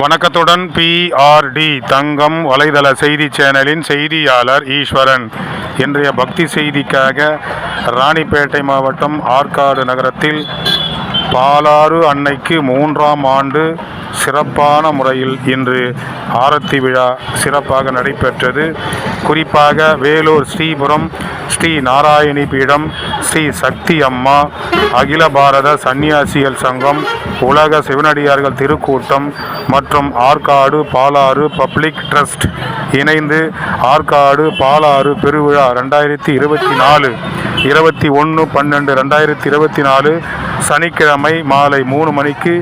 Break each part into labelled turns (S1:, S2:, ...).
S1: வணக்கத்துடன் பிஆர்டி தங்கம் வலைதள செய்தி சேனலின் செய்தியாளர் ஈஸ்வரன். இன்றைய பக்தி செய்திக்காக ராணிப்பேட்டை மாவட்டம் ஆற்காடு நகரத்தில் பாலாறு அன்னைக்கு மூன்றாம் ஆண்டு சிறப்பான முறையில் இன்று ஆரத்தி விழா சிறப்பாக நடைபெற்றது. குறிப்பாக வேலூர் ஸ்ரீபுரம் ஸ்ரீ நாராயணி பீடம் ஸ்ரீ சக்தி அம்மா அகில பாரத சன்னியாசிகள் சங்கம் உலக சிவனடியார்கள் திருக்கூட்டம் மற்றும் ஆற்காடு பாலாறு பப்ளிக் ட்ரஸ்ட் இணைந்து ஆற்காடு பாலாறு பெருவிழா ரெண்டாயிரத்தி இருபத்தி நாலு இருபத்தி ஒன்று பன்னெண்டு ரெண்டாயிரத்தி இருபத்தி நாலு சனிக்கிழமை மாலை மூணு மணிக்கு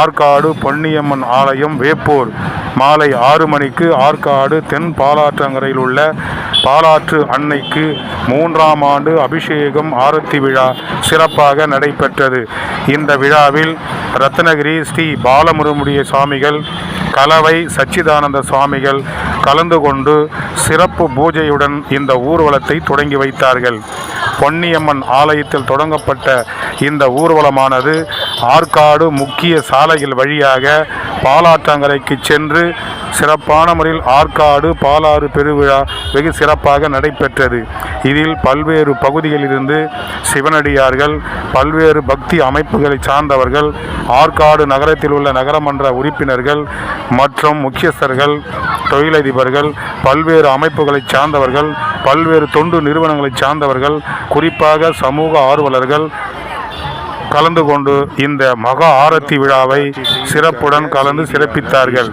S1: ஆற்காடு பொன்னியம்மன் ஆலயம் வேப்பூர். மாலை ஆறு மணிக்கு ஆற்காடு தென் பாலாற்றங்கரையில் உள்ள பாலாற்று அன்னைக்கு மூன்றாம் ஆண்டு அபிஷேகம் ஆரத்தி விழா சிறப்பாக நடைபெற்றது. இந்த விழாவில் ரத்னகிரி ஸ்ரீ பாலமுருமுடிய சுவாமிகள் கலவை சச்சிதானந்த சுவாமிகள் கலந்து கொண்டு சிறப்பு பூஜையுடன் இந்த ஊர்வலத்தை தொடங்கி வைத்தார்கள். பொன்னியம்மன் ஆலயத்தில் தொடங்கப்பட்ட இந்த ஊர்வலமானது ஆற்காடு முக்கிய சாலைகள் வழியாக பாலாற்றங்கரைக்கு சென்று சிறப்பான முறையில் ஆற்காடு பாலாறு பெருவிழா வெகு சிறப்பாக நடைபெற்றது. இதில் பல்வேறு பகுதிகளிலிருந்து சிவனடியார்கள் பல்வேறு பக்தி அமைப்புகளை சார்ந்தவர்கள் ஆற்காடு நகரத்தில் உள்ள நகரமன்ற உறுப்பினர்கள் மற்றும் முக்கியஸ்தர்கள் தொழிலதிபர்கள் பல்வேறு அமைப்புகளை சார்ந்தவர்கள் பல்வேறு தொண்டு நிறுவனங்களை சார்ந்தவர்கள் குறிப்பாக சமூக ஆர்வலர்கள் கலந்து கொண்டு இந்த மகா ஆரத்தி விழாவை சிறப்புடன் கலந்து சிறப்பித்தார்கள்.